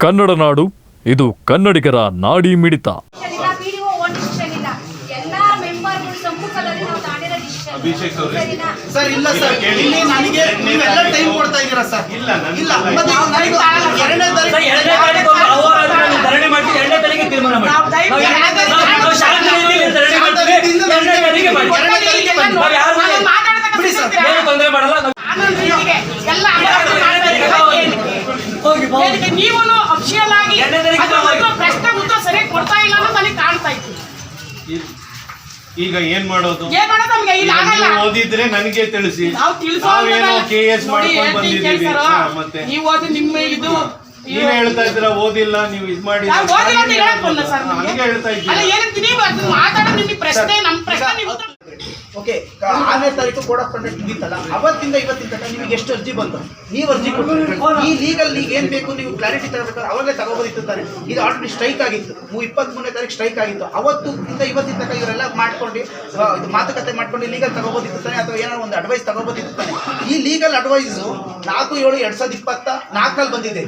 ಕನ್ನಡ ನಾಡು ಇದು ಕನ್ನಡಿಗರ ನಾಡಿ ಮಿಡಿತ. ತೊಂದರೆ ಮಾಡಲ್ಲ. ಬಾ. ನೀವು ಅಫಿಷಿಯಲ್ ಆಗಿ ಪ್ರಶ್ನೆ ಉತ್ತರ ಸರಿಯಾಗಿ ಕೊಡ್ತಾ ಇಲ್ಲ ಅನ್ನೋದು ನನಗೆ ಕಾಣ್ತಾ ಇತ್ತು. ಈಗ ಏನ್ ಮಾಡೋದು? ಏನ್ ಮಾಡೋದು ನಮ್ಗೆ? ಈಗ ಇಲ್ಲ ಆಗಲ್ಲ ಓದಿದ್ರೆ ನನಗೆ ತಿಳಿಸಿ. ನಾವು ತಿಳಿಸೋ ನಾವೇನೋ ಕೆ ಎಸ್ ಮಾಡ್ಕೊಂಡು ಬಂದಿದ್ದೀವಿ? ಮತ್ತೆ. ನೀವು ಓದಿ ನಿಮ್ಮ ಇದು ನೀವ್ ಹೇಳ್ತಾ ಇದ್ರ ಓದಿಲ್ಲ ನೀವು ಇದ್ ಮಾಡಿ ಅಂತ? ಹಂಗೆ ಹೇಳ್ತಾ ಇದ್ದೀವಿ ಮಾತಾಡೋದು ನಿಮಗೆ ಪ್ರಶ್ನೆ ನಮ್ಮ ಪ್ರಶ್ನೆ ಓಕೆ ಆರನೇ ತಾರೀಕು ಕೋಡ್ ಆಫ್ ಕಂಡಕ್ಟ್ ಅವತ್ತಿಂದ ಇವತ್ತಿನ ತನಕ ನಿಮಗೆ ಎಷ್ಟು ಅರ್ಜಿ ಬಂತು? ನೀವು ಅರ್ಜಿ ಕೊಟ್ಟು ಈ ಲೀಗಲ್ ಈಗ ಏನ್ ಬೇಕು ನೀವು ಕ್ಲಾರಿಟಿ ತಗೋಬೇಕಾದ್ರೆ ಅವಾಗಲೇ ತಗೋಬೋದಿತ್ತು ತಾನೆ ಇದು ಆಲ್ರೆಡಿ ಸ್ಟ್ರೈಕ್ ಆಗಿತ್ತು. ಮೂ ಇಪ್ಪತ್ತ್ ಮೂರನೇ ತಾರೀಕು ಸ್ಟ್ರೈಕ್ ಆಗಿತ್ತು. ಅವತ್ತು ಇಂದ ಇವತ್ತಿನ ತನಕ ಇವರೆಲ್ಲ ಮಾಡ್ಕೊಂಡು ಇದು ಮಾತುಕತೆ ಮಾಡ್ಕೊಂಡು ಲೀಗಲ್ ತಗೋಬೋದಿತ್ತು ತಾನೆ ಅಥವಾ ಏನಾದ್ರು ಒಂದು ಅಡ್ವೈಸ್ ತಗೋಬೋದಿತ್ತು ಈ ಲೀಗಲ್ ಅಡ್ವೈಸ್ ನಾಲ್ಕು, ಏಳು, ಎರಡ್ ಸಾವಿರದ ಇಪ್ಪತ್ತ ನಾಲ್ಕಲ್ಲಿ ಬಂದಿದೆ.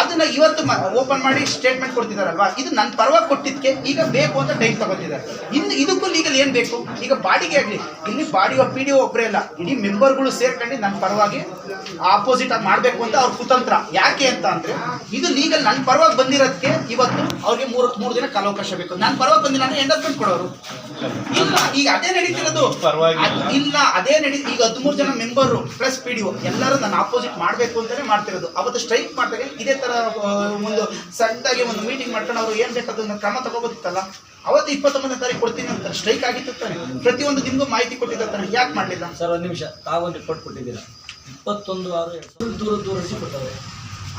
ಅದನ್ನ ಇವತ್ತು ಓಪನ್ ಮಾಡಿ ಸ್ಟೇಟ್ಮೆಂಟ್ ಕೊಡ್ತಿದಾರಲ್ವಾ? ಇದು ನನ್ನ ಪರವಾಗಿ ಕೊಟ್ಟಿದ್ದಕ್ಕೆ ಈಗ ಬೇಕು ಅಂತ ಟೈಮ್ ತಗೋತಿದ್ದಾರೆ ಇನ್ನು ಇದಕ್ಕೂ ಲೀಗಲ್ ಏನ್ ಬೇಕು? ಈಗ ಬಾಡಿಗೆ ಆಗ್ಲಿ ಇಲ್ಲಿ ಬಾಡಿ ಪಿ ಡಿ ಒಬ್ಬರೇ ಇಲ್ಲ. ಇಡೀ ಮೆಂಬರ್ಗಳು ಸೇರ್ಕೊಂಡು ನನ್ನ ಪರವಾಗಿ ಆಪೋಸಿಟ್ ಆಗಿ ಮಾಡಬೇಕು ಅಂತ ಅವ್ರ ಕುತಂತ್ರ. ಯಾಕೆ ಅಂತ ಅಂದ್ರೆ ಇದು ಲೀಗಲ್ ನನ್ನ ಪರವಾಗಿ ಬಂದಿರೋದಕ್ಕೆ ಇವತ್ತು ಅವ್ರಿಗೆ ಮೂರು ಮೂರು ದಿನ ಕಾಲಾವಕಾಶ ಬೇಕು. ನನ್ನ ಪರವಾಗಿ ಬಂದಿಲ್ಲ ಅಂದ್ರೆ ಎಂಡಸ್ಮೆಂಟ್ ಕೊಡೋರು. ಇಲ್ಲ ಈಗ ಅದೇ ನಡೀತಿರೋದು. ಇಲ್ಲ ಅದೇ ನಡೀತಿ ಈಗ ಹದಿಮೂರು ಜನ ಮೆಂಬರು ಪ್ಲಸ್ ಪಿ ಡಿ ಎಲ್ಲರೂ ನನ್ನ ಆಪೋಸಿಟ್ ಮಾಡಬೇಕು ಅಂತಲೇ ಮಾಡ್ತಿರೋದು. ಅವತ್ತು ಸ್ಟ್ರೈಕ್ ಮಾಡಿದಾಗ ಇದೇ ತರ ಒಂದು ಸಣ್ಣದಾಗಿ ಒಂದು ಮೀಟಿಂಗ್ ಮಾಡ್ಕೊಂಡು ಅವ್ರು ಏನ್ ಬೇಕಾದ ಕ್ರಮ ತಗೋಬೋದಿತ್ತಲ್ಲ? ಅವತ್ತು ಇಪ್ಪತ್ತೊಂಬತ್ತನೇ ತಾರೀಕು ಕೊಡ್ತೀನಿ ಅಂತ ಸ್ಟ್ರೈಕ್ ಆಗಿತ್ತು ತಾನೆ. ಪ್ರತಿಯೊಂದು ದಿನಗೂ ಮಾಹಿತಿ ಕೊಟ್ಟಿದ್ದ ತಾನೆ. ಯಾಕೆ ಮಾಡಲಿಲ್ಲ? ಸರ್ ಒಂದು ನಿಮಿಷ. ತಾವೊಂದು ರಿಪೋರ್ಟ್ ಕೊಟ್ಟಿದ್ದೀರಾ? ಇಪ್ಪತ್ತೊಂದು ಆರು ಎರಡ್ ದೂರ ದೂರ ಕೊಟ್ಟವ್ರೆ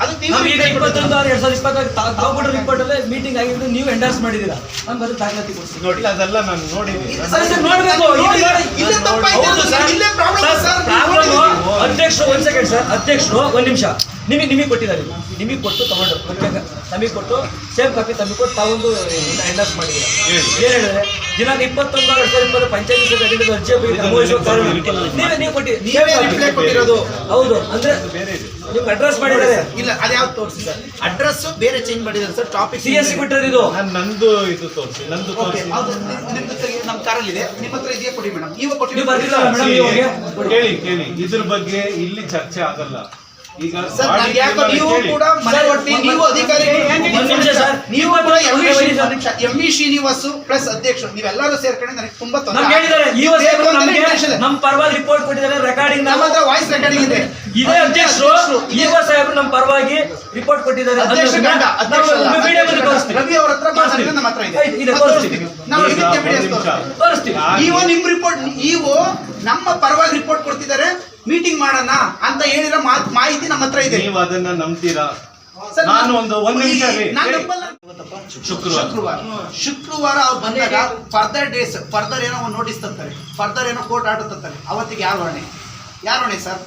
ಅದು ನೀವು ಈಗ ಇಪ್ಪತ್ತೊಂದು ಆರು ಎರಡ್ ಸಾವಿರದ ಇಪ್ಪತ್ತಾರು ತಾವು ಕೊಟ್ಟೋ ರಿಪೋರ್ಟ್ ಅಲ್ಲೇ ಮೀಟಿಂಗ್ ಆಗಿದ್ದು ನೀವು ಎಂಡರ್ಸ್ ಮಾಡಿದ್ದೀರಾ? ನಾನು ಬರೀ ದಾಖಲಾತಿ ಕೊಡ್ತೀನಿ ನೋಡಿ ಅದೆಲ್ಲ ನಾನು ನೋಡಿದ್ದೀನಿ. ಸರ್, ಸರ್, ನೋಡ್ಬೇಕು. ನೋಡಿ. ಇಲ್ಲೇ ತಪ್ಪಾಯ್ತು? ಸರ್. ಇಲ್ಲೇ ಪ್ರಾಬ್ಲಮ್ ಸರ್, ಸರ್ ಪ್ರಾಬ್ಲಮ್ ಅಧ್ಯಕ್ಷರು ಒಂದ್ ಸೆಕೆಂಡ್ ಸರ್. ಅಧ್ಯಕ್ಷರು ಒಂದ್ ನಿಮಿಷ. ನಿಮಗೆ ನಿಮಗೆ ಕೊಟ್ಟಿದ್ದಾರೆ. ನಿಮಗೆ ಕೊಟ್ಟು ತಗೊಂಡು ನಮಗೆ ಕೊಟ್ಟು ಸೇಮ್ ಕಾಪಿ ತಮಗೆ ಕೊಟ್ಟು ತಾವೊಂದು ಎಂಡರ್ಸ್ ಮಾಡಿದ್ದೀರಾ? ಏನು ಹೇಳಿದ್ರೆ ದಿನಾಂಕ ಇಪ್ಪತ್ತೊಂದು ಎರಡು ಸಾವಿರದ ಇಪ್ಪತ್ತು ಪಂಚಾಯತ್ ಸಭೆ ಅರ್ಜಿ ನೀವೇ ನೀವು ಕೊಟ್ಟಿ ನೀವೇ ರಿಪ್ಲೈ ಕೊಟ್ಟಿರೋದು. ಹೌದು. ಅಂದ್ರೆ ನಿಮ್ಗೆ ಅಡ್ರೆಸ್ ಮಾಡಿದ್ದಾರೆ. ಇಲ್ಲ ಅದ್ಯಾವ್ದು ತೋರಿಸಿ ಸರ್ ಅಡ್ರೆಸ್ ಬೇರೆ ಚೇಂಜ್ ಮಾಡಿದ್ದಾರೆ sir topic C S C ಬಿಟ್ಟಿರೋದು ಇದು? ನಂದು ಇದು ತೋರಿಸಿ ನಂದು ನಿಮ್ಮ ಕಾರಲ್ಲಿ ಇದೆ. ನಿಮ್ಮ ಹತ್ರ ಇದೆಯಾ ಕೊಡಿ ಮೇಡಮ್. ನೀವು ಕೊಟ್ಟಿ ಮೇಡಮ್ ಕೇಳಿ ಕೇಳಿ. ಇದ್ರ ಬಗ್ಗೆ ಇಲ್ಲಿ ಚರ್ಚೆ ಆಗಲ್ಲ. ಈಗ ಸರ್ ಯಾಕೋ ನೀವು ಕೂಡ ಮನೆ ಒಟ್ಟಿ ನೀವು ಅಧಿಕಾರಿ. ನೀವು ಕೂಡ ಎಂ ವಿ ಶ್ರೀನಿವಾಸು ಪ್ಲಸ್ ಅಧ್ಯಕ್ಷರು ನೀವೆಲ್ಲರೂ ಸೇರ್ಕೊಂಡು ನನಗೆ ತುಂಬಾ ತೊಂದರೆ. ನಮ್ಮ ಪರವಾಗಿ ರಿಪೋರ್ಟ್ ಕೊಟ್ಟಿದ್ದಾರೆ ರೆಕಾರ್ಡಿಂಗ್ ನಮ್ಮ ಹತ್ರ ವಾಯ್ಸ್ ರೆಕಾರ್ಡಿಂಗ್ ಇದೆ. ಇದೇ ಅಧ್ಯಕ್ಷರು ಸಾಹೇಬರು ನಮ್ಮ ಪರವಾಗಿ ರಿಪೋರ್ಟ್ ಕೊಟ್ಟಿದ್ದಾರೆ ಅಧ್ಯಕ್ಷ ಗಂಡ ಅಧ್ಯಕ್ಷ ರವಿ ಅವ್ರ ಹತ್ರ ನಮ್ಮ ಹತ್ರ ಇದೆ. ನಾವು ಇದಕ್ಕೆ ತೋರಿಸ್ತೀವಿ. ಇಒ ನಿಮ್ ರಿಪೋರ್ಟ್ ಇಒ ನಮ್ಮ ಪರವಾಗಿ ರಿಪೋರ್ಟ್ ಕೊಡ್ತಿದ್ದಾರೆ. ಮೀಟಿಂಗ್ ಮಾಡೋಣ ಅಂತ ಹೇಳಿರೋ ಮಾತು ಮಾಹಿತಿ ನಮ್ಮ ಹತ್ರ ಇದೆ. ನೀವು ಅದನ್ನ ನಂಬ್ತೀರಾ? ನಾನು ಒಂದು ಒಂದು ನಿಮಿಷ ರೀ ನಾನು ಶುಕ್ರವಾರ. ಶುಕ್ರವಾರ. ಶುಕ್ರವಾರ ಅವ್ರು ಬಂದಾಗ ಫರ್ದರ್ ಡೇಸ್ ಫರ್ದರ್ ಏನೋ ಒಂದು ನೋಟಿಸ್ ತರ್ತಾರೆ. ಫರ್ದರ್ ಏನೋ ಕೋರ್ಟ್ ಆರ್ಡರ್ ತರ್ತಾರೆ. ಅವತ್ತಿಗೆ ಯಾರು ಹೊಣೆ? ಯಾರು ಹೊಣೆ ಸರ್?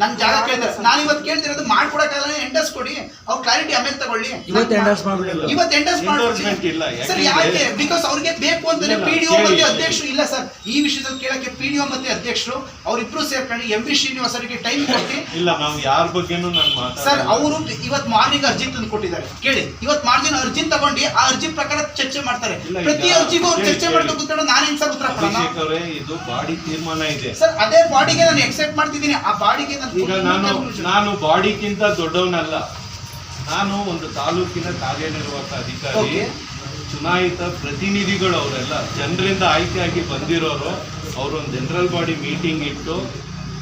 ನನ್ನ ಜಾಗ ಕೇಳ್ತಾರೆ. ನಾನು ಇವತ್ತು ಕೇಳ್ತಿರೋದು ಮಾಡ್ಕೊಡಕ್ಕಾಗಲ್ಲ ಎಂಡರ್ಸ್ ಕೊಡಿ. ಅವ್ರು ಕ್ಲಾರಿಟಿ ಆಮೇಲೆ ತಗೊಳ್ಳಿ. ಇವತ್ತು endorse ಮಾಡ್ಬಿಡಿ. ಇವತ್ತು ಸರ್ ಯಾಕೆ ಬಿಕಾಸ್ ಅವ್ರಿಗೆ ಬೇಕು ಅಂತಾನೆ ಪಿ ಡಿ. ಮತ್ತೆ ಅಧ್ಯಕ್ಷರು ಇಲ್ಲ ಸರ್. ಈ ವಿಷಯದಲ್ಲಿ ಕೇಳಕ್ಕೆ ಪಿ ಡಿ ಮತ್ತೆ ಅಧ್ಯಕ್ಷರು ಅವರಿಬ್ರು ಸೇರ್ಕೊಂಡು ಎಂ ವಿ ಶ್ರೀನಿವಾಸರಿಗೆ ಟೈಮ್ ಕೊಟ್ಟು ಇಲ್ಲ ನಾವು ಯಾರ ಬಗ್ಗೆನೂ ನಾನು ಸರ್ ಅವರು ಇವತ್ತು ಮಾರ್ನಿಂಗ್ ಅರ್ಜಿ ತಂದು ಕೊಟ್ಟಿದ್ದಾರೆ. ಕೇಳಿ. ಇವತ್ತು ಮಾರ್ನಿಂಗ್ ಅರ್ಜಿ ತಗೊಂಡು ಆ ಅರ್ಜಿ ಪ್ರಕಾರ ಚರ್ಚೆ ಮಾಡ್ತಾರೆ. ಪ್ರತಿ ಅರ್ಜಿಗೂ ಅವ್ರು ಚರ್ಚೆ ಮಾಡ್ತಾ ಮಾಡ್ಕೊಂಡು ಕೂತ್ಕೊಂಡು ನಾನೇನ್ ಸರ್ ಉತ್ತರ ಕೊಡೋಣ? ಇದು ಬಾಡಿ ತೀರ್ಮಾನ ಇದೆ. ಸರ್ ಅದೇ ಬಾಡಿಗೆ ನಾನು ಎಕ್ಸೆಪ್ಟ್ ಮಾಡ್ತಿದ್ದೀನಿ. ಆ ಬಾಡಿಗೆ ಈಗ ನಾನು ನಾನು ಬಾಡಿಗಿಂತ ದೊಡ್ಡವನಲ್ಲ. ನಾನು ಒಂದು ತಾಲೂಕಿನ ಕಾರ್ಯನಿರ್ವಾಹಕ ಅಧಿಕಾರಿ. ಚುನಾಯಿತ ಪ್ರತಿನಿಧಿಗಳು ಅವರೆಲ್ಲ ಜನರಿಂದ ಆಯ್ಕೆಯಾಗಿ ಬಂದಿರೋರು ಅವರು ಒಂದು ಜನರಲ್ ಬಾಡಿ ಮೀಟಿಂಗ್ ಇಟ್ಟು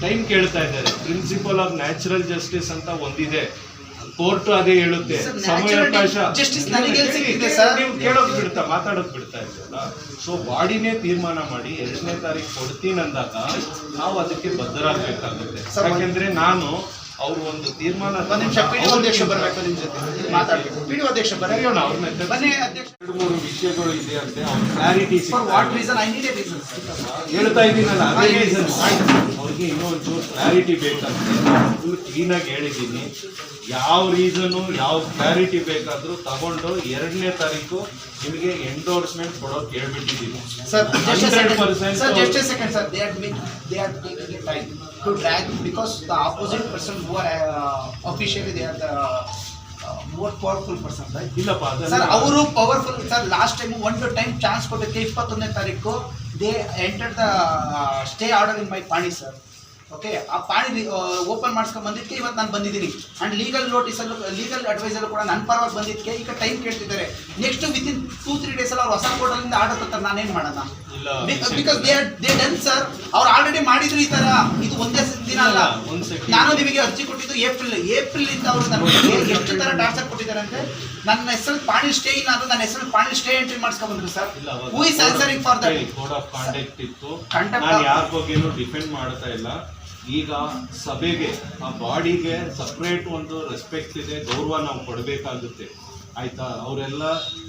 ಟೈಮ್ ಕೇಳ್ತಾ ಇದ್ದಾರೆ. ಪ್ರಿನ್ಸಿಪಲ್ ಆಫ್ ನ್ಯಾಚುರಲ್ ಜಸ್ಟಿಸ್ ಅಂತ ಒಂದಿದೆ. ಕೋರ್ಟ್ ಅದೇ ಹೇಳುತ್ತೆ. ಸಮಯಾವಕಾಶ? ನೀವು ಕೇಳೋಕ್ ಬಿಡ್ತಾ ಮಾತಾಡೋಕ್ ಬಿಡ್ತಾ ಇದ್ದಲ್ಲ ಸೊ ಬಾಡಿನೇ ತೀರ್ಮಾನ ಮಾಡಿ ಎರಡನೇ ತಾರೀಕು ಕೊಡ್ತೀನಿ ಅಂದಾಗ ನಾವು ಅದಕ್ಕೆ ಬದ್ಧರಾಗಬೇಕಾಗುತ್ತೆ. ಯಾಕೆಂದ್ರೆ ನಾನು ಅವ್ರು ಒಂದು ತೀರ್ಮಾನ ಒಂದು ನಿಮಿಷ ಪಿ ಡಿ ಅಧ್ಯಕ್ಷ ಬರಬೇಕು ನಿಮ್ಮ ಜೊತೆ. ಮಾತಾಡ್ಬೇಕು ಪಿ ಡಿ ಅಧ್ಯಕ್ಷ ಕರೆಯೋಣ ಬರಬೇಕು ಅವ್ರನ್ನ ಬನ್ನಿ ಅಧ್ಯಕ್ಷ. ಎರಡು ಮೂರು ವಿಷಯಗಳು ಇದೆ ಅಂತ ಅವ್ರ clarity for what reason I need a reason ಹೇಳ್ತಾ ಇದ್ದೀನಲ್ಲ ಅದೇ reason. ಅವ್ರಿಗೆ ಇನ್ನೂ ಒಂಚೂರು ಕ್ಲಾರಿಟಿ ಬೇಕಂತೆ ಫುಲ್ ಕ್ಲೀನಾಗಿ ಹೇಳಿದ್ದೀನಿ ಯಾವ ರೀಸನು ಯಾವ ಕ್ಲಾರಿಟಿ ಬೇಕಾದರೂ ತಗೊಂಡು ಎರಡನೇ ತಾರೀಕು ನಿಮಗೆ ಎಂಡೋರ್ಸ್ಮೆಂಟ್ ಕೊಡೋಕೆ ಹೇಳ್ಬಿಟ್ಟಿದ್ದೀನಿ Sir, just a second. 100% Sir, just a second, sir. They are making, they are taking a time to drag because the opposite person who are uh, officially they are the uh, most powerful ಇಲ್ಲಪ್ಪ sir ಅವರು powerful sir last time one two time chance ಕೊಟ್ಟಕ್ಕೆ ಇಪ್ಪತ್ತೊಂದನೇ ತಾರೀಕು they enter the stay order in my ಪಾಣಿ sir okay ಆ ಪಾಣಿ open ಮಾಡ್ಸ್ಕೊಂಡು ಬಂದಿದ್ದಕ್ಕೆ ಇವತ್ತು ನಾನು ಬಂದಿದ್ದೀನಿ. ಅಂಡ್ ಲೀಗಲ್ ನೋಟಿಸಲ್ಲೂ ಲೀಗಲ್ ಅಡ್ವೈಸಲ್ಲೂ ಕೂಡ ನನ್ನ ಪರವಾಗಿ ಬಂದಿದ್ದಕ್ಕೆ ಈಗ ಟೈಮ್ ಕೇಳ್ತಿದ್ದಾರೆ. Next within two three days ಅಲ್ಲಿ ಅವ್ರು ಹೊಸ ಕೋರ್ಟಲ್ಲಿಂದ ಆರ್ಡರ್ ತರ್ತಾರೆ ನಾನೇನು ಮಾಡೋಣ? Because they they done sir ಅವ್ರು ಆಲ್ರೆಡಿ ಮಾಡಿದ್ರು ಈ ತರ. ಇದು ಒಂದೇ ದಿನ ಅಲ್ಲ. ನಾನು ನಿಮಗೆ ಅರ್ಜಿ ಕೊಟ್ಟಿದ್ದು ಏಪ್ರಿಲ್ ಏಪ್ರಿಲ್ ಇಂದ ಅವರು ನನಗೆ ಎಷ್ಟು ತರ ಟಾರ್ಚರ್ ಕೊಟ್ಟಿದ್ದಾರೆ ಅಂದ್ರೆ ನನ್ನ ಹೆಸರು ಪಾಣಿ ಸ್ಟೇ ಇಲ್ಲ ಅಂದ್ರೆ ನನ್ನ ಹೆಸರು ಪಾಣಿ ಸ್ಟೇ ಎಂಟ್ರಿ ಮಾಡಿಸ್ಕೊಂಡ್ ಬಂದ್ರು sir who is answering for that code of conduct ಇತ್ತು. ನಾನು ಯಾರ ಬಗ್ಗೆನೂ ಡಿಪೆಂಡ್ ಮಾಡ್ತಾ ಇಲ್ಲ. ಈಗ ಸಭೆಗೆ, ಆ ಬಾಡಿಗೆ ಸಪ್ರೇಟ್ ಒಂದು ರೆಸ್ಪೆಕ್ಟ್ ಇದೆ, ಗೌರವ ನಾವು ಕೊಡಬೇಕಾಗುತ್ತೆ. ಆಯಿತಾ? ಅವರೆಲ್ಲ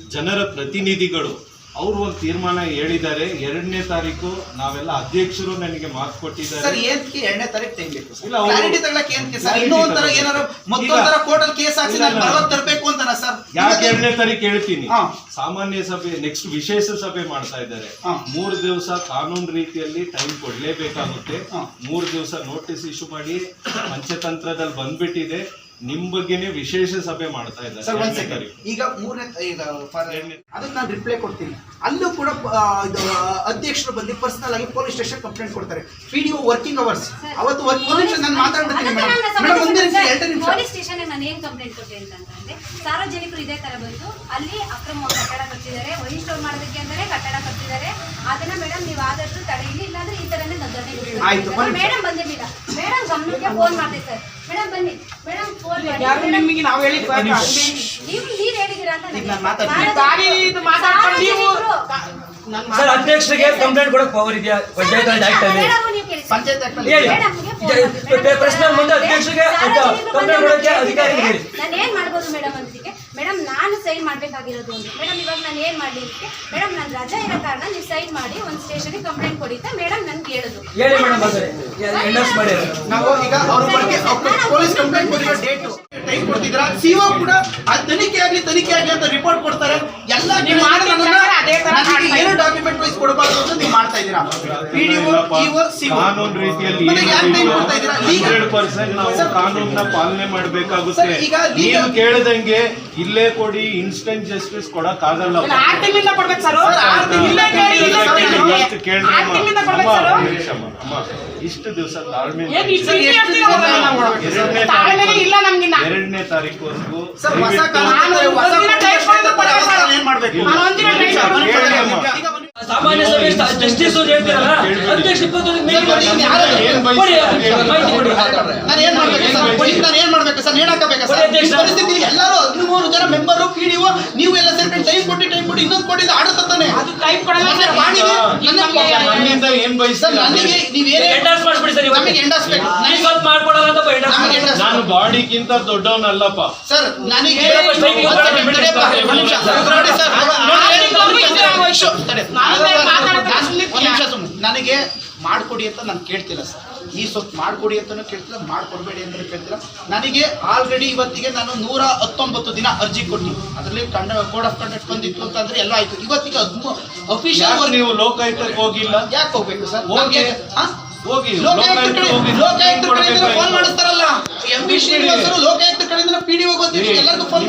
ಜನರ ಪ್ರತಿನಿಧಿಗಳು. ಅವರು ಒಂದು ತೀರ್ಮಾನ ಹೇಳಿದ್ದಾರೆ ಎರಡನೇ ತಾರೀಕು ನಾವೆಲ್ಲ ಅಧ್ಯಕ್ಷರು ನನಗೆ ಮಾತು ಸರ್ ಕೊಟ್ಟಿದ್ದಾರೆ ಏನಕ್ಕೆ ಎರಡನೇ ತಾರೀಕು ತೆಗಿಬೇಕು ಸರ್ ಇಲ್ಲ, ಅವ್ರು- ಕ್ಲಾರಿಟಿ ತಗೊಳಕ್ಕೆ ಏನಕ್ಕೆ ಸರ್ Clarity ಇನ್ನೂ ಒಂಥರ ತಗೊಳಕ್ಕೆ. ಏನಾರು ಮತ್ತೊಂಥರ ಕೇಸ್ ಹಾಕ್ಸಿ ನಾನು ಇಲ್ಲ. ಬರವತ್ ತರಬೇಕು ಅಂತಾನ ಸರ್ ಯಾಕೆ ಎರಡನೇ ತಾರೀಕು ಹೇಳ್ತೀನಿ ಹಾ. ಸಾಮಾನ್ಯ ಸಭೆ ನೆಕ್ಸ್ಟ್ ವಿಶೇಷ ಸಭೆ ಮಾಡ್ತಾ ಇದ್ದಾರೆ ಹಾ. ಮೂರು ದಿವಸ ಕಾನೂನು ರೀತಿಯಲ್ಲಿ ಟೈಮ್ ಕೊಡ್ಲೇಬೇಕಾಗುತ್ತೆ ಹಾ. ಮೂರು ದಿವಸ ನೋಟಿಸ್ ಇಶ್ಯೂ ಮಾಡಿ ಪಂಚತಂತ್ರದಲ್ಲಿ ಬಂದ್ಬಿಟ್ಟಿದೆ ನಿಮ್ ಬಗ್ಗೆನೇ ವಿಶೇಷ ಸಭೆ ಮಾಡ್ತಾ ಇದ್ದಾರೆ. ಸರ್ ಒಂದ್ ಸೆಕೆಂಡ್ ತಾರೀಕು. ಈಗ ಮೂರನೇ ಈಗ ಫಾರ್ ಅದಕ್ಕೆ ನಾನು ರಿಪ್ಲೈ ಕೊಡ್ತೀನಿ. ಅಲ್ಲೂ ಕೂಡ ಆ, ಇದು ಅಧ್ಯಕ್ಷರು ಬಂದು ಪರ್ಸನಲ್ ಆಗಿ ಪೊಲೀಸ್ ಸ್ಟೇಷನ್ ಕಂಪ್ಲೇಂಟ್ ಕೊಡ್ತಾರೆ. ಪಿ ಡಿ ವರ್ಕಿಂಗ್ ಅವರ್ಸ್ ಅವತ್ತು ಒಂದ್ ಒಂದು ನಿಮಿಷ ನಾನು ಮಾತಾಡ್ಬಿಡ್ತೀನಿ ಅದಕ್ಕೆ ಮೇಡಮ್. ನನ್ನ ಮೇಡಮ್ ಒಂದೇ ನಿಮಿಷ ಸರ್, ಎರಡು ನಿಮಿಷ. ಪೊಲೀಸ್ ಸ್ಟೇಷನ್ ನಾನು ಏನ್ ಕಂಪ್ಲೇಂಟ್ ಕೊಟ್ಟೆ ಅಂತಂದ್ರೆ ಸಾರ್ವಜನಿಕರು ಇದೇ ತರ ಬಂದು ಅಲ್ಲಿ ಅಕ್ರಮ ಕಟ್ಟಡ ಕಟ್ಟಿದ್ದಾರೆ ವೈನ್ ಸ್ಟೋರ್ ಮಾಡೋದಕ್ಕೆ ಅಂತಾನೆ ಕಟ್ಟಡ ಕಟ್ಟಿದ್ದಾರೆ. ಅದನ್ನ ಮೇಡಮ್ ನೀವು ಆದಷ್ಟು ತಡೆಯಿಲ್ಲ ಇಲ್ಲಾಂದ್ರೆ ಈ ತರನೇ ಆಯ್ತು, ಒಂದ್ ನಿಮಿಷ. ಮೇಡಮ್ ಬಂದಿರ್ಲಿಲ್ಲ. ಮೇಡಮ್ ಗಮನಕ್ಕೆ ಫೋನ್ ಮಾಡಿದೆ ಸರ್. ಮೇಡಮ್ ಬನ್ನಿ. ಮೇಡಮ್ ಫೋನ್ ಮಾಡಿ. ಯಾರು ನಿಮಗೆ ನಾವು ನೀವು ಅಂತ ನನಗೆ ಮಾತಾಡ್ತೀನಿ. ಇದು ಮಾತಾಡ್ಕೊಂಡು ನೀವು ಸರ್ ಅಧ್ಯಕ್ಷರಿಗೆ ಕಂಪ್ಲೇಂಟ್ ಕೊಡಕ್ ಪವರ್ ಇದೆಯಾ? ಪಂಚಾಯತ್ ರಾಜ್ ಆಕ್ಟ್ ಅಲ್ಲಿ ಮೇಡಮ್, ನೀವು ಕೇಳಿ. ಸರ್. ಪಂಚಾಯತ್ ಆಕ್ಟ್ ಹೇಳಿ. ಮೇಡಮ್ಗೆ ಫೋನ್ ಮಾಡಿ. ಮೇಡಮ್ ಪ್ರಶ್ನೆ ಮುಂದೆ ಅಧ್ಯಕ್ಷರಿಗೆ ಸಾರ್ವಜನಿಕರು ಕಂಪ್ಲೇಂಟ್ ಕೊಡಕ್ಕೆ ಅಧಿಕಾರಿ ಹೇಳಿ. ನಾನು ಏನ್ ಮಾಡ್ಬೋದು ಮೇಡಮ್ ಅಂತಿಗೆ ಮೇಡಮ್ ನಾನು ಸೈನ್ ಮಾಡ್ಬೇಕಾಗಿರೋದು ಒಂದು. ಮೇಡಮ್ ಇವಾಗ ನಾನು ಏನ್ ಮಾಡ್ಲಿ ಮೇಡಮ್ ನಾನು ರಜಾ ಇರೋ ಕಾರಣ ನೀವು ಸೈನ್ ಮಾಡಿ ಒಂದು ಸ್ಟೇಷನ್ಗೆ ಕಂಪ್ಲೇಂಟ್ ಕೊಡಿ ಅಂತ ಮೇಡಮ್ ನನ್ಗೆ ಹೇಳಿದ್ರು ಹೇಳಿ ಮೇಡಮ್ ಅದೇ ಎಂಡರ್ಸ್ ಮಾಡಿ ನಾವು ಈಗ ಅವ್ರ ಬಗ್ಗೆ ಪೊಲೀಸ್ ಕಂಪ್ಲೇಂಟ್ ಕೊಟ್ಟಿರೋ ಡೇಟ್ ಟೈಮ್ ಕೊಡ್ತಿದ್ರ ಸಿಒ ಕೂಡ ಆ ತನಿಖೆ ಆಗ್ಲಿ ತನಿಖೆ ಆಗ್ಲಿ ಅಂತ ರಿಪೋರ್ಟ್ ಕೊಡ್ತಾರೆ. ಎಲ್ಲ ನೀವು ನನಗೆ ಏನು ಡಾಕ್ಯುಮೆಂಟ್ ವೈಸ್ ಕೊಡಬಾರ್ದು ಅಂತ ನೀವು ಮಾಡ್ತಾ ಇದ್ದೀರಾ? ಪಿಡಿಒ ಇಒ ಸಿಒ ಕಾನೂನು ರೀತಿಯಲ್ಲಿ ಯಾಕೆ ಟೈಮ್ ಕೊಡ್ತಾ ಇದ್ದೀರಾ? ಹಂಡ್ರೆಡ್ ಪರ್ಸೆಂಟ್ ನಾವು ಕಾನೂನ ಕಾನೂನನ್ನ ಪಾಲನೆ ಮಾಡಬೇಕಾಗುತ್ತೆ. ಈಗ ನೀವು ಕೇಳ್ದಂಗೆ ಇಲ್ಲೇ ಕೊಡಿ ಇನ್ಸ್ಟೆಂಟ್ ಜಸ್ಟಿಸ್ ಕೊಡಕ್ ಆಗಲ್ಲ ಆರು ತಿಂಗಳಿಂದ ಕೊಡ್ಬೇಕು ಸರ್ ಆರು ಕೇಳಿ ಇಲ್ಲೇ ಕೇಳಿ ಇಷ್ಟು ದಿವಸ ತಾಳ್ಮೆ ಎರಡನೇ ತಾರೀಕುವರೆಗೂ. ಸಾಮಾನ್ಯ ಸಭೆ ಜಸ್ಟಿಸ್ ಹೇಳ್ತೀರಲ್ಲ? ಅಧ್ಯಕ್ಷ ಇಪ್ಪತ್ತೊಂದು ಪರಿಸ್ಥಿತಿ ಎಲ್ಲರೂ ಹದಿಮೂರು ಜನ ಮೆಂಬರು ಪಿಡಿಒ ನೀವು ಇನ್ನೊಂದು ಕೋಟಿ ಆಡತ ತಾನೆ ಅದು ಕೊಡಲ್ಲ ಸರ್ ನನ್ನಿಂದ ಏನ್ ಬಯಸ್ತಾರೆ ನನಗೆ ನೀವೇನೇ ಎಂಡರ್ಸ್ ಮಾಡ್ಬಿಡಿ ಸರ್ ನಮಗೆ ನನಗೆ ಮಾಡ್ಕೊಡಲ್ಲ ಅಂತ ಎಂಡರ್ಸ್ ನಾನು ಬಾಡಿಗಿಂತ ದೊಡ್ಡವನಲ್ಲಪ್ಪ ಸರ್ ನನಗೆ ನನಗೆ ಮಾಡ್ಕೊಡಿ ಅಂತ ನಾನು ಕೇಳ್ತಿಲ್ಲ ಸರ್. ಈ ಸೊತ್ತು ಮಾಡಿಕೊಡಿ ಅಂತಲೂ ಕೇಳ್ತಿಲ್ಲ ಮಾಡಿಕೊಡ್ಬೇಡಿ ಅಂತ ಕೇಳ್ತಿಲ್ಲ. ನನಗೆ ಆಲ್ರೆಡಿ ಇವತ್ತಿಗೆ ನಾನು ನೂರ ಹತ್ತೊಂಬತ್ತು ದಿನ ಅರ್ಜಿ ಕೊಟ್ಟಿ ಅದರಲ್ಲಿ ಕಂಡ ಕೋಡ್ ಆಫ್ ಕಂಡಕ್ಟ್ ಬಂದಿತ್ತು ಅಂತಂದ್ರೆ ಎಲ್ಲ ಆಯ್ತು. ಇವತ್ತಿಗೆ ಅಫಿಷಿಯಲ್ ಯಾಕೆ ನೀವು ಲೋಕಾಯುಕ್ತಕ್ಕೆ ಹೋಗಿಲ್ಲ? ಯಾಕೆ ಹೋಗ್ಬೇಕು ಸರ್? ಹೋಗಿ. ಹೋಗಿ ಲೋಕಾಯುಕ್ತ ಫೋನ್ ಮಾಡಿಸ್ತಾರಲ್ಲ. ಎಂ ಬಿ ಶ್ರೀನಿವಾಸರು ಲೋಕಾಯುಕ್ತ ಕಡೆಯಿಂದ ಪಿ ಡಿ ಎಲ್ಲರಿಗೂ ಫೋನ್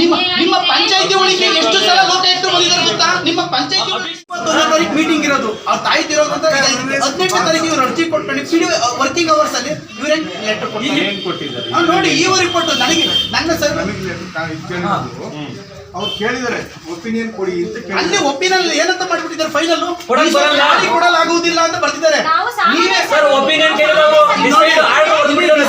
ನಿಮ್ಮ ನಿಮ್ಮ ಪಂಚಾಯತಿ ಒಳಗೆ ಎಷ್ಟು ಸಲ ಲೋಕಾಯುಕ್ತರು ಬಂದಿದ್ದಾರೆ ಗೊತ್ತಾ? ನಿಮ್ಮ ಪಂಚಾಯತಿ ಇಪ್ಪತ್ತೊಂದನೇ ತಾರೀಕು ಮೀಟಿಂಗ್ ಇರೋದು. ಅವ್ರ ತಾಯಿ ಅಂತ ಹದಿನೆಂಟನೇ ತಾರೀಕು ಇವ್ರು ಅರ್ಜಿ ಕೊಟ್ಕೊಂಡು ಪಿ ವರ್ಕಿಂಗ್ ಅವರ್ಸ್ ಅಲ್ಲಿ ಇವ್ರೇನ್ ಲೆಟರ್ ಕೊಟ್ಟಿದ್ದಾರೆ? ನೋಡಿ ಈ ರಿಪೋರ್ಟ್ ನನಗೆ ನನ್ನ ಸರ್ ಅವ್ರು ಕೇಳಿದಾರೆ ಒಪಿನಿಯನ್ ಕೊಡಿ ಅಂತ ಅಲ್ಲಿ ಒಪಿನಿಯನ್ ಏನಂತ ಮಾಡ್ಬಿಟ್ಟಿದ್ದಾರೆ ಫೈನಲ್. ಕೊಡಲಾಗುವುದಿಲ್ಲ ಅಂತ ಬರ್ತಿದ್ದಾರೆ. ನೀವೇ ಸರ್ ಒಪಿನಿಯನ್ ಆರ್ಡರ್ ಹೊಡೆದ್ಬಿಟ್ಟಿದ್ದಾರೆ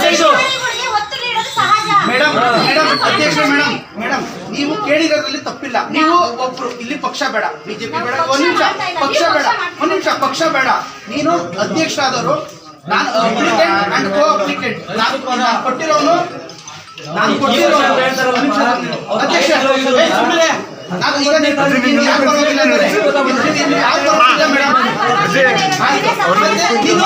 ಮೇಡಮ್ ಮೇಡಮ್ ಅಧ್ಯಕ್ಷ ಮೇಡಮ್ ಮೇಡಮ್ ನೀವು ಕೇಳಿರೋದ್ರಲ್ಲಿ ತಪ್ಪಿಲ್ಲ. ನೀವು ಒಬ್ರು ಇಲ್ಲಿ ಪಕ್ಷ ಬೇಡ ಬಿಜೆಪಿ ಬೇಡ ಒಂದು ನಿಮಿಷ ಪಕ್ಷ ಬೇಡ ಒಂದ್ ನಿಮಿಷ ಪಕ್ಷ ಬೇಡ. ನೀನು ಅಧ್ಯಕ್ಷ ಆದವರು ನಾನು ಅಪ್ಲಿಕೆಂಟ್ ಅಂಡ್ ಕೋ ಅಪ್ಲಿಕೆಂಟ್ ನಾನು ಕೊಟ್ಟಿರೋನು ನಾನು ಕೊಟ್ಟಿರೋ ಒಂದ್ ನಿಮಿಷ, ಅಧ್ಯಕ್ಷ. ನಾನು ಈಗ ನೀವು- ನೀವು ಯಾಕೆ ಬರೋದಿಲ್ಲ ಅಂದ್ರೆ ನೀವು ಯಾಕೆ ಬರೋದಿಲ್ಲ ಮೇಡಮ್ ಮತ್ತೆ ನೀನು